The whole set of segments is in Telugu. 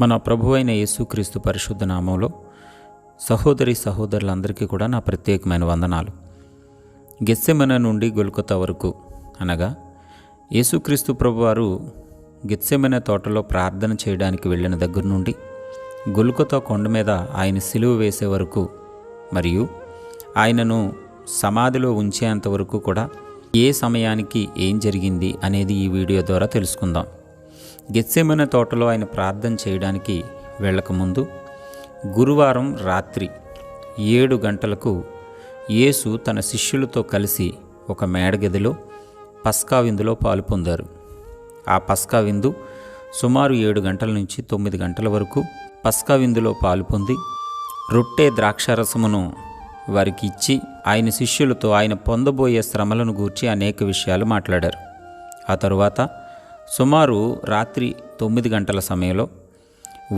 మన ప్రభు అయిన యేసుక్రీస్తు పరిశుద్ధ నామంలో సహోదరి సహోదరులందరికీ కూడా నా ప్రత్యేకమైన వందనాలు. గెస్సెమన నుండి గొలుకొత వరకు అనగా యేసుక్రీస్తు ప్రభువారు గెత్సెమన తోటలో ప్రార్థన చేయడానికి వెళ్ళిన దగ్గర నుండి గొలుకొత కొండ మీద ఆయన సిలువ వేసే వరకు మరియు ఆయనను సమాధిలో ఉంచేంత వరకు కూడా ఏ సమయానికి ఏం జరిగింది అనేది ఈ వీడియో ద్వారా తెలుసుకుందాం. గెత్సెమైన తోటలో ఆయన ప్రార్థన చేయడానికి వెళ్ళకముందు గురువారం రాత్రి ఏడు గంటలకు యేసు తన శిష్యులతో కలిసి ఒక మేడగదిలో పస్కా విందులో పాలు పొందారు. ఆ పస్కా విందు సుమారు ఏడు గంటల నుంచి తొమ్మిది గంటల వరకు పస్కా విందులో పాలు పొంది రొట్టె ద్రాక్షారసమును వారికి ఇచ్చి ఆయన శిష్యులతో ఆయన పొందబోయే శ్రమలను గూర్చి అనేక విషయాలు మాట్లాడారు. ఆ తరువాత సుమారు రాత్రి తొమ్మిది గంటల సమయంలో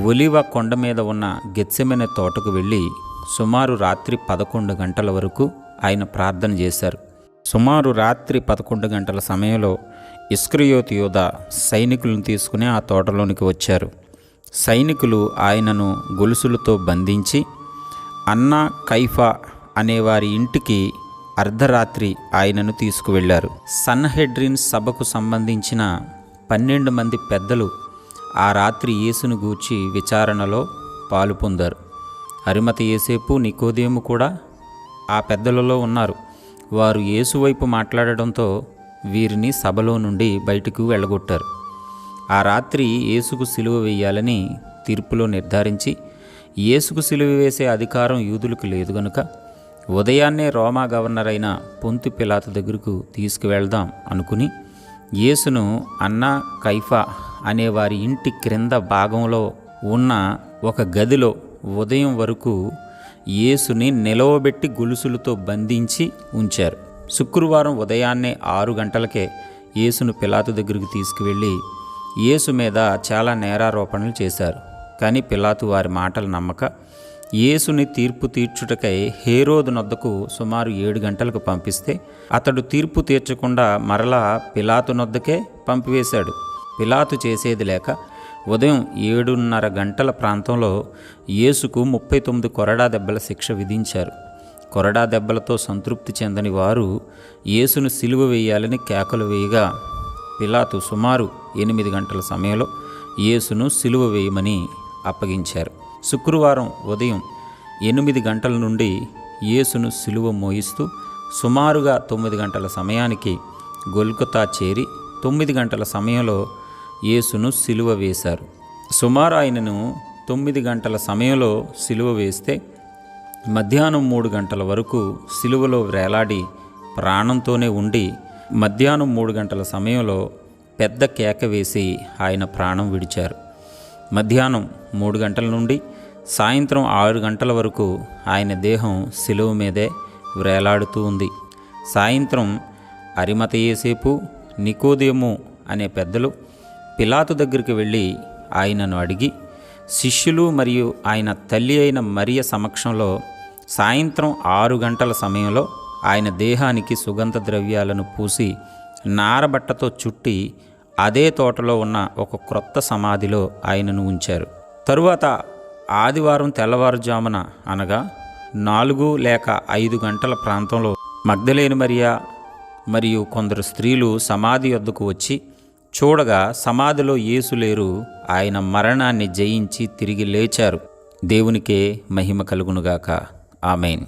ఒలివ కొండ మీద ఉన్న గెత్సెమెన తోటకు వెళ్ళి సుమారు రాత్రి పదకొండు గంటల వరకు ఆయన ప్రార్థన చేశారు. సుమారు రాత్రి పదకొండు గంటల సమయంలో ఇస్క్రియోతి యోధ సైనికులను తీసుకుని ఆ తోటలోనికి వచ్చారు. సైనికులు ఆయనను గొలుసులతో బంధించి అన్నా కైఫా అనే వారి ఇంటికి అర్ధరాత్రి ఆయనను తీసుకువెళ్ళారు సన్హెడ్రిన్ సభకు సంబంధించిన పన్నెండు మంది పెద్దలు ఆ రాత్రి యేసును గూర్చి విచారణలో పాలు పొందారు అరిమత ఏసేపు నికోదేము కూడా ఆ పెద్దలలో ఉన్నారు. వారు యేసు వైపు మాట్లాడడంతో వీరిని సభలో నుండి బయటకు వెళ్ళగొట్టారు. ఆ రాత్రి యేసుకు సిలువ వేయాలని తీర్పులో నిర్ధారించి యేసుకు సిలువ వేసే అధికారం యూదులకు లేదు గనుక ఉదయాన్నే రోమా గవర్నర్ అయిన పొంతు పిలాత దగ్గరకు తీసుకువెళ్దాం అనుకుని యేసును అన్నా కైఫా అనే వారి ఇంటి క్రింద భాగంలో ఉన్న ఒక గదిలో ఉదయం వరకు యేసుని నిలవబెట్టి గొలుసులతో బంధించి ఉంచారు. శుక్రవారం ఉదయాన్నే ఆరు గంటలకే యేసును పిలాతు దగ్గరికి తీసుకువెళ్ళి యేసు మీద చాలా నేరారోపణలు చేశారు. కానీ పిలాతు వారి మాటలు నమ్మక యేసుని తీర్పు తీర్చుటకై హేరోదు నొద్దకు సుమారు ఏడు గంటలకు పంపిస్తే అతడు తీర్పు తీర్చకుండా మరలా పిలాతు నొద్దకే పంపివేశాడు. పిలాతు చేసేది లేక ఉదయం ఏడున్నర గంటల ప్రాంతంలో యేసుకు ముప్పై తొమ్మిది కొరడా దెబ్బల శిక్ష విధించారు. కొరడా దెబ్బలతో సంతృప్తి చెందని వారు యేసును సిలువ వేయాలని కేకలు వేయగా పిలాతు సుమారు ఎనిమిది గంటల సమయంలో యేసును సిలువ వేయమని అప్పగించారు. శుక్రవారం ఉదయం ఎనిమిది గంటల నుండి యేసును సిలువ మోయిస్తూ సుమారుగా తొమ్మిది గంటల సమయానికి గొల్కొతా చేరి తొమ్మిది గంటల సమయంలో యేసును సిలువ వేశారు. సుమారు ఆయనను తొమ్మిది గంటల సమయంలో సిలువ వేస్తే మధ్యాహ్నం మూడు గంటల వరకు సిలువలో వేలాడి ప్రాణంతోనే ఉండి మధ్యాహ్నం మూడు గంటల సమయంలో పెద్ద కేక వేసి ఆయన ప్రాణం విడిచారు. మధ్యాహ్నం మూడు గంటల నుండి సాయంత్రం ఆరు గంటల వరకు ఆయన దేహం సిలువ మీదే వ్రేలాడుతూ ఉంది. సాయంత్రం అరిమతయేసేపు నికోదేము అనే పెద్దలు పిలాతు దగ్గరికి వెళ్ళి ఆయనను అడిగి శిష్యులు మరియు ఆయన తల్లి అయిన మరియ సమక్షంలో సాయంత్రం ఆరు గంటల సమయంలో ఆయన దేహానికి సుగంధ ద్రవ్యాలను పూసి నారబట్టతో చుట్టి అదే తోటలో ఉన్న ఒక క్రొత్త సమాధిలో ఆయనను ఉంచారు. తరువాత ఆదివారం తెల్లవారుజామున అనగా నాలుగు లేక ఐదు గంటల ప్రాంతంలో మగ్ధలేని మరియా మరియు కొందరు స్త్రీలు సమాధి వద్దకు వచ్చి చూడగా సమాధిలో యేసు లేరు ఆయన మరణాన్ని జయించి తిరిగి లేచారు. దేవునికే మహిమ కలుగునుగాక. ఆమెన్.